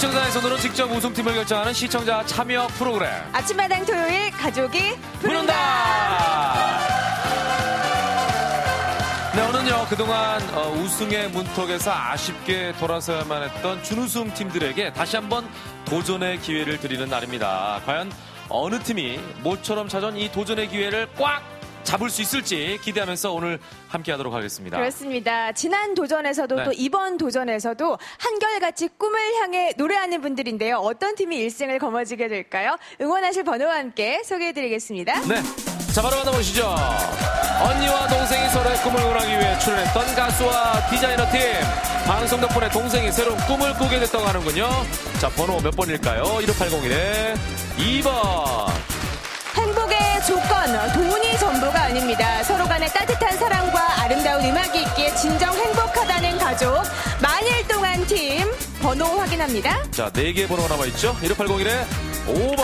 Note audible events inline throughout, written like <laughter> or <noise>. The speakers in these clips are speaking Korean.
시청자의 손으로 직접 우승팀을 결정하는 시청자 참여 프로그램 아침마당 토요일 가족이 부른다. 네, 오늘은요 그동안 어, 우승의 문턱에서 아쉽게 돌아서야만 했던 준우승 팀들에게 다시 한번 도전의 기회를 드리는 날입니다. 과연 어느 팀이 모처럼 찾아온 이 도전의 기회를 꽉 잡을 수 있을지 기대하면서 오늘 함께 하도록 하겠습니다. 그렇습니다. 지난 도전에서도 네. 또 이번 도전에서도 한결같이 꿈을 향해 노래하는 분들인데요. 어떤 팀이 1승을 거머쥐게 될까요? 응원하실 번호와 함께 소개해 드리겠습니다. 네. 자, 바로 만나보시죠. 언니와 동생이 서로의 꿈을 응원하기 위해 출연했던 가수와 디자이너 팀. 방송 덕분에 동생이 새로운 꿈을 꾸게 됐다고 하는군요. 자, 번호 몇 번일까요? 15801에 2번. 조건, 돈이 전부가 아닙니다. 서로 간의 따뜻한 사랑과 아름다운 음악이 있기에 진정 행복하다는 가족. 만일 동안 팀 번호 확인합니다. 자, 4개의 번호가 남아있죠? 15801에 5번.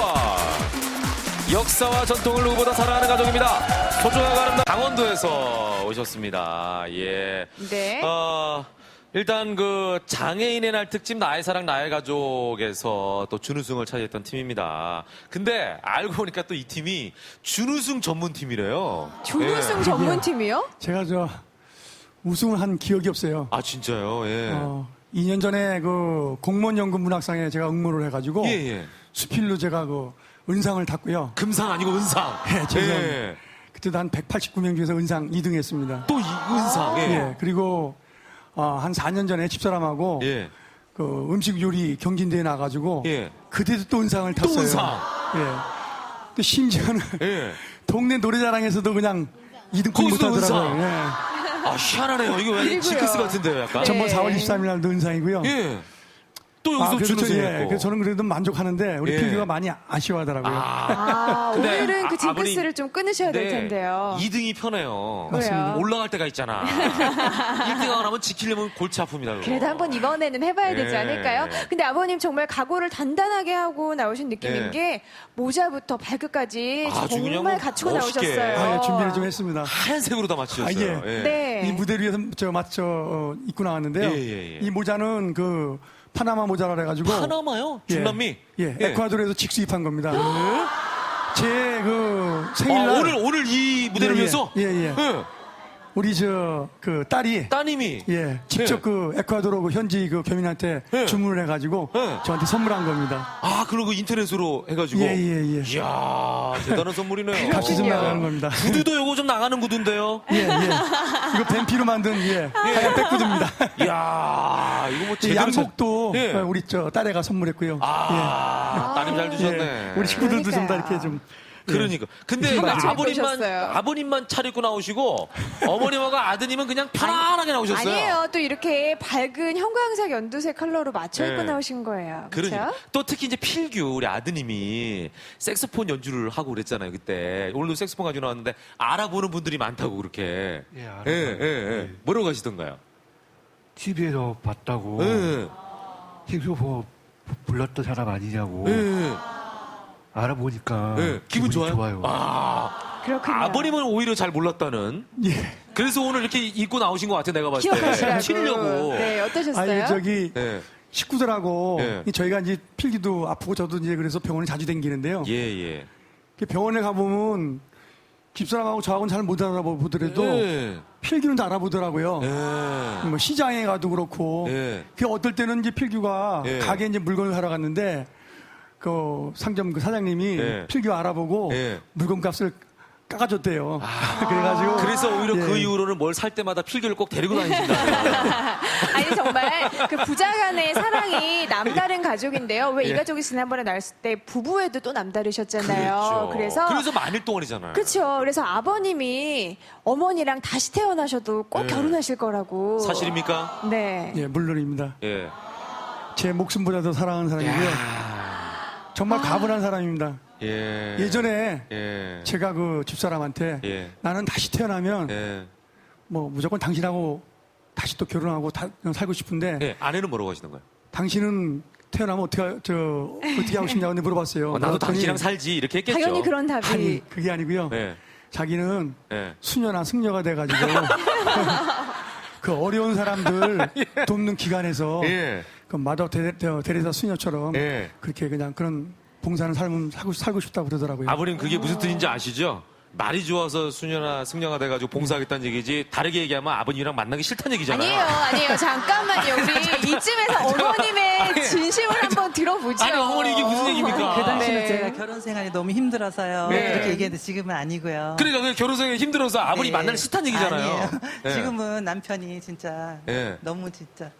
역사와 전통을 누구보다 사랑하는 가족입니다. 소중하고 아름다운 강원도에서 오셨습니다. 예. 네. 어, 일단 그 장애인의 날 특집 나의 사랑 나의 가족에서 또 준우승을 차지했던 팀입니다. 근데 알고 보니까 또 이 팀이 준우승 전문 팀이래요. 준우승 예. 전문팀이요? 제가 저 우승을 한 기억이 없어요. 아 진짜요? 예. 어, 2년 전에 그 공무원 연금 문학상에 제가 응모를 해가지고 예, 예. 수필로 제가 그 은상을 탔고요. 금상 아니고 은상. 예, 죄송합니다. 예. 그때도 한 189명 중에서 은상 2등 했습니다. 또 이 은상. 예. 예, 그리고 어, 한 4년 전에 집사람하고 예. 그 음식 요리 경진대회 나가지고 예. 그때도 또 은상을 또 탔어요. 은상. 예. 또 심지어는 예. <laughs> 동네 노래자랑에서도 그냥 2등권 거기서도 못하더라고요. 은상. 예. 아 희한하네요. 이거 왜 그리고요. 지크스 같은데요, 약간? 네. 전번 4월 23일 날도 은상이고요. 예. 또 여기서 그래서 저- 준우승했고. 예, 그래서 저는 그래도 만족하는데 우리 예. 필규가 많이 아쉬워하더라고요. 아, 근데 오늘은 그 아- 징크스를 좀 끊으셔야 될 네, 텐데요. 2등이 편해요. 왜요? 올라갈 때가 있잖아. <laughs> 1등하고 나면 지키려면 골치 아픕니다. 그거. 그래도 한번 이번에는 해봐야 되지 예. 않을까요? 근데 아버님 정말 각오를 단단하게 하고 나오신 느낌인 예. 게 모자부터 발끝까지 정말 뭐 갖추고 멋있게. 나오셨어요. 아, 예, 준비를 좀 했습니다. 하얀색으로 다 맞추셨어요. 아, 예. 네. 이 무대 위에서 저 맞춰 어, 입고 나왔는데요. 예, 예, 예. 이 모자는 그 파나마 모자라 그래가지고 파나마요? 예. 중남미? 예, 에콰도르에서 직수입한 겁니다. 제그 아, 생일날 오늘 오늘 이 무대를 예, 예. 위해서 예, 예. 우리 저 그 딸이 따님이 예, 직접 예. 그 에콰도르 그 현지 그 교민한테 예. 주문을 해가지고 예. 저한테 선물한 겁니다. 아 그리고 인터넷으로 해가지고 예, 예, 예. 이야 대단한 선물이네요. 값이 좀. 나가는 겁니다. 구두도 요거 좀 나가는 구두인데요. 예, 예. 이거 뱀피로 만든 예, 하얀 백구두입니다. <laughs> 이야 이거 뭐 제대로 잘- 양복도 예. 어, 우리 저 딸애가 선물했고요. 아 따님 잘 예. 예. 우리 식구들도 좀 다. 이렇게 좀 예. 그러니까. 근데 맞아요. 아버님만 입으셨어요. 아버님만 차려입고 나오시고 <laughs> 어머님하고 아드님은 그냥 편안하게 나오셨어요. 아니에요. 또 이렇게 밝은 형광색 연두색 컬러로 맞춰 입고 네. 나오신 거예요. 그러니까 그렇죠? 또 특히 이제 필규 우리 아드님이 색소폰 연주를 하고 그랬잖아요 그때 오늘도 색소폰 가지고 나왔는데 알아보는 분들이 많다고 그렇게 예. 예, 예, 예. 뭐라고 하시던가요? TV에서 봤다고 예, 싱소폰 불렀던 사람 아니냐고 예, 예. 알아보니까 예. 기분 기분이 좋아요? 아, 그렇군요. 아버님은 오히려 잘 몰랐다는 예. 그래서 오늘 이렇게 입고 나오신 것 같아 내가 봤을 때 기억하시라고. 치려고 네, 어떠셨어요? 아니 저기 예, 식구들하고 예. 이 저희가 이제 필기도 아프고 저도 이제 그래서 병원에 자주 댕기는데요. 예, 예. 그 병원에 가보면 집사람하고 저하고는 잘 못 알아보더라도 예. 필기는 다 알아보더라고요. 예. 뭐 시장에 가도 그렇고. 예. 그 어떨 때는 이제 필규가 예. 가게 이제 물건을 사러 갔는데 그 상점 그 사장님이 예. 필규 알아보고 예. 물건값을 깎아줬대요. <laughs> 그래가지고 그래서 오히려 그 예. 이후로는 뭘 살 때마다 필규를 꼭 데리고 다니신다. <laughs> 아니 정말 그 부자 간의 사랑이 남다른 가족인데요. 왜이 예. 가족이 지난번에 나왔을 때 부부에도 또 남다르셨잖아요. 그렇죠. 그래서 그래서 만일 동안이잖아요. 그렇죠. 그래서 아버님이 어머니랑 다시 태어나셔도 꼭 예. 결혼하실 거라고. 사실입니까? 네. 예, 물론입니다. 예. 제 목숨보다 더 사랑하는 사람이고요. 야, 정말 가분한 사람입니다. 예. 예전에 예. 제가 그 집사람한테 예. 나는 다시 태어나면 예. 뭐 무조건 당신하고 다시 또 결혼하고 다, 살고 싶은데 예. 아내는 뭐라고 하시는 거예요? 당신은 태어나면 어떻게 하- 저 어떻게 하고 싶냐고 물어봤어요. 어, 나도 그랬더니 당신이랑 살지 이렇게 했겠죠. 당연히 그런 답이 아니 그게 아니고요. 예. 자기는 예. 수녀나 승려가 돼가지고 <laughs> <laughs> 그 어려운 사람들 <laughs> 돕는 기관에서 예. 그 마더 데레사 수녀처럼 예. 그렇게 그냥 그런 봉사하는 삶을 살고, 살고 싶다고 그러더라고요. 아버님 그게 무슨 뜻인지 아시죠? 말이 좋아서 수녀나 승려가 돼가지고 봉사하겠다는 얘기지 다르게 얘기하면 아버님이랑 만나기 싫다는 얘기잖아요. 아니에요, 아니에요. 잠깐만요. 우리 <laughs> 이쯤에서 어머님의 진심을 한번 들어보죠. 아니 어머니 이게 무슨 얘기입니까? 그 당시는 네. 제가 결혼 생활이 너무 힘들어서요. 네. 그렇게 얘기했는데 지금은 아니고요. 그러니까 그 결혼 생활 힘들어서 아버님 네. 만나기 싫다는 얘기잖아요. 아니에요. 네. 지금은 남편이 진짜 네. 너무 진짜.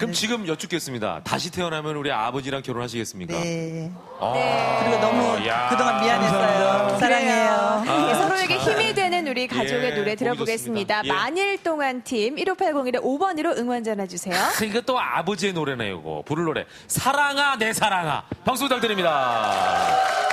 그럼 지금 여쭙겠습니다. 다시 태어나면 우리 아버지랑 결혼하시겠습니까? 네. 아, 그리고 너무 야. 그동안 미안했어요. 사랑해요. 네, 서로에게 힘이 되는 우리 가족의 예, 노래 들어보겠습니다. 좋습니다. 예. 만일 동안 팀 15801의 5번으로 응원 전해주세요. 그러니까 또 아버지의 노래네요, 이거. 부를 노래. 사랑아, 내 사랑아. 박수 부탁드립니다.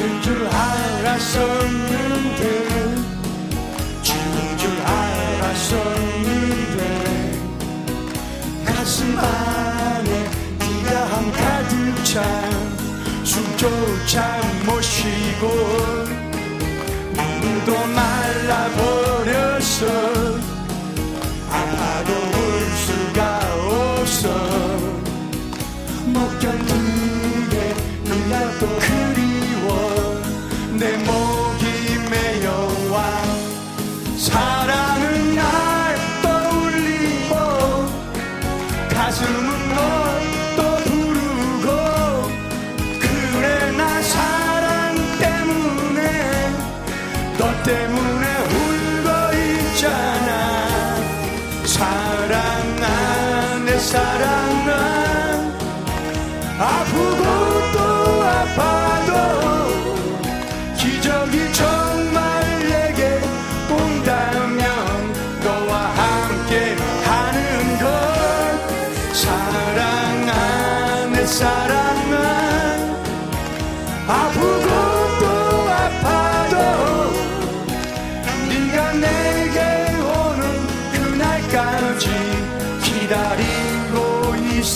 잊을 줄 알았었는데. 지울 줄 알았었는데. 가슴 안에 네가 한 가득 찬 숨조차 못 쉬고. 눈도 말라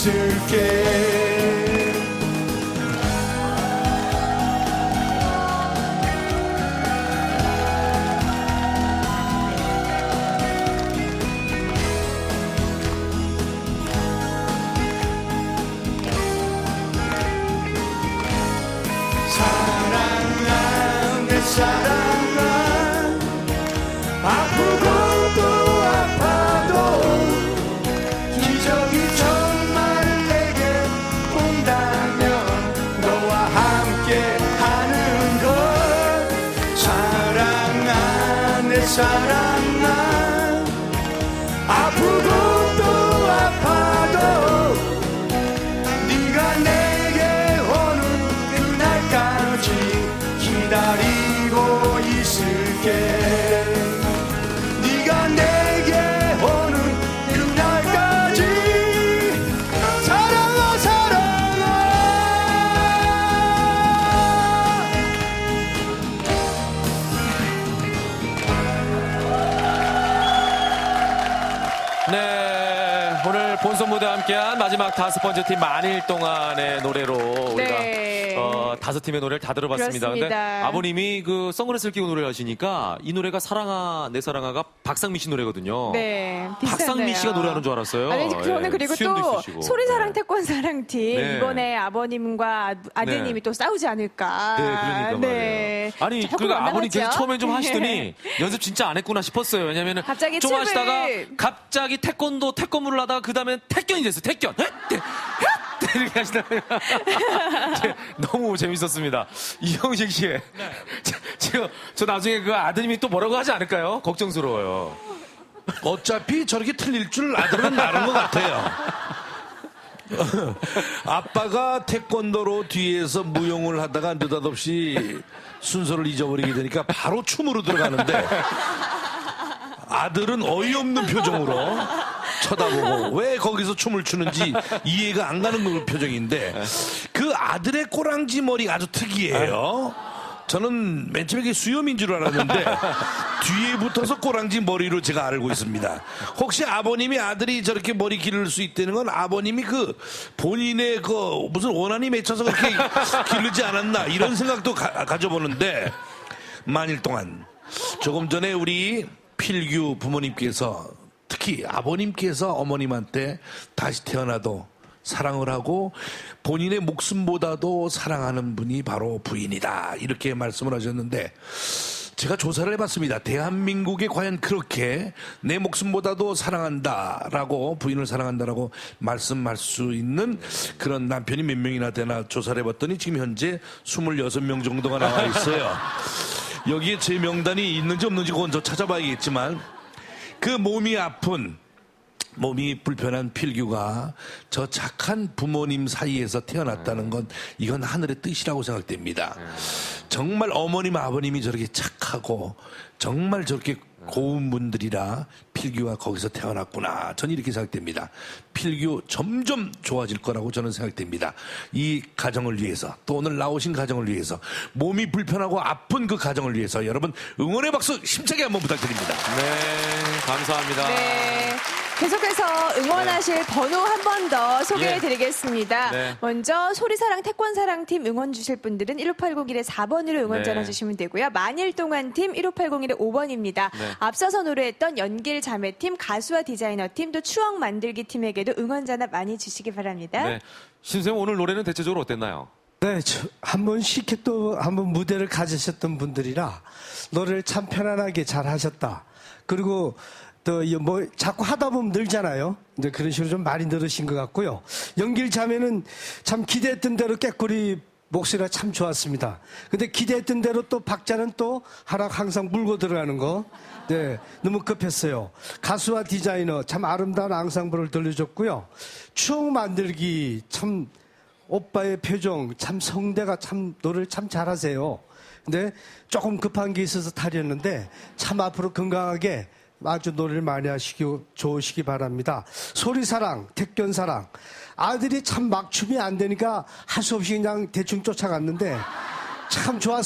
기다 내 사랑아 아프고 또 아파도 네가 내게 오는 그날까지 기다리고 있을게 마지막 다섯 번째 팀 만일 동안의 노래로 우리가 네. 어, 다섯 팀의 노래를 다 들어봤습니다. 그렇습니다. 아버님이 그 선글라스를 끼고 노래를 하시니까 이 노래가 사랑아 내 사랑아가 박상미 씨 노래거든요. 네, 박상미 비슷한데요. 씨가 노래하는 줄 알았어요. 아니, 저는 예, 그리고 또 있으시고. 소리사랑 네. 태권사랑팀 네. 이번에 아버님과 아- 아드님이 네. 또 싸우지 않을까. 네, 그러니까 네. 말이에요. 아니, 조금 그러니까 아버님 안 계속 나갔죠? 처음엔 좀 <laughs> 네. 하시더니 연습 진짜 안 했구나 싶었어요. 왜냐면은 갑자기 좀 춤을- 하시다가 <laughs> 갑자기 태권도 태권물을 하다가 그 다음엔 태견이 됐어요. 태견. 이렇게 네, <laughs> 너무 재밌었습니다. 이형식 씨. 자, 지금 저 나중에 그 아드님이 또 뭐라고 하지 않을까요? 걱정스러워요. 어차피 저렇게 틀릴 줄 아들은 나는 것 같아요. 아빠가 태권도로 뒤에서 무용을 하다가 느닷없이 순서를 잊어버리게 되니까 바로 춤으로 들어가는데 아들은 어이없는 표정으로 쳐다보고 왜 거기서 춤을 추는지 이해가 안 가는 그 표정인데 그 아들의 꼬랑지 머리가 아주 특이해요. 저는 맨 처음에 수염인 줄 알았는데 뒤에 붙어서 꼬랑지 머리로 제가 알고 있습니다. 혹시 아버님이 아들이 저렇게 머리 기를 수 있다는 건 아버님이 그 본인의 그 무슨 원한이 맺혀서 그렇게 기르지 않았나 이런 생각도 가, 가져보는데 만일 동안 조금 전에 우리 필규 부모님께서 특히 아버님께서 어머님한테 다시 태어나도 사랑을 하고 본인의 목숨보다도 사랑하는 분이 바로 부인이다. 이렇게 말씀을 하셨는데 제가 조사를 해봤습니다. 대한민국에 과연 그렇게 내 목숨보다도 사랑한다라고 부인을 사랑한다라고 말씀할 수 있는 그런 남편이 몇 명이나 되나 조사를 해봤더니 지금 현재 26명 정도가 나와 있어요. <laughs> 여기에 제 명단이 있는지 없는지 그건 저 찾아봐야겠지만 그 몸이 아픈 몸이 불편한 필규가 저 착한 부모님 사이에서 태어났다는 건 이건 하늘의 뜻이라고 생각됩니다. 정말 어머님 아버님이 저렇게 착하고 정말 저렇게 고운 분들이라 필규가 거기서 태어났구나. 저는 이렇게 생각됩니다. 필규 점점 좋아질 거라고 저는 생각됩니다. 이 가정을 위해서 또 오늘 나오신 가정을 위해서 몸이 불편하고 아픈 그 가정을 위해서 여러분 응원의 박수 힘차게 한번 부탁드립니다. 네, 감사합니다. 네. 계속해서 응원하실 번호 한 번 더 소개해 드리겠습니다. 네. 먼저 소리사랑 태권사랑팀 응원 주실 분들은 15801에 4번으로 응원 네. 전화 주시면 되고요. 만일동안팀 15801에 5번입니다. 네. 앞서서 노래했던 연길 자매팀, 가수와 디자이너팀, 또 추억 만들기 팀에게도 응원 전화 많이 주시기 바랍니다. 네. 신수님 오늘 노래는 대체적으로 어땠나요? 네, 한 번씩 또한 번 무대를 가지셨던 분들이라 노래를 참 편안하게 잘 하셨다. 그리고 또 뭐 자꾸 하다 보면 늘잖아요. 이제 그런 식으로 좀 많이 늘으신 것 같고요. 연길 자매는 참 기대했던 대로 깨꼬리 목소리가 참 좋았습니다. 근데 기대했던 대로 또 박자는 또 하락 항상 물고 들어가는 거. 네, 너무 급했어요. 가수와 디자이너 참 아름다운 앙상블을 들려줬고요. 추억 만들기 참 오빠의 표정, 참 성대가 참 노래를 참 잘하세요. 근데 조금 급한 게 있어서 탈이었는데 참 앞으로 건강하게 아주 노래를 많이 하시기 좋으시기 바랍니다. 소리사랑, 택견사랑. 아들이 참 막춤이 안 되니까 할 수 없이 그냥 대충 쫓아갔는데 참 좋았습니다.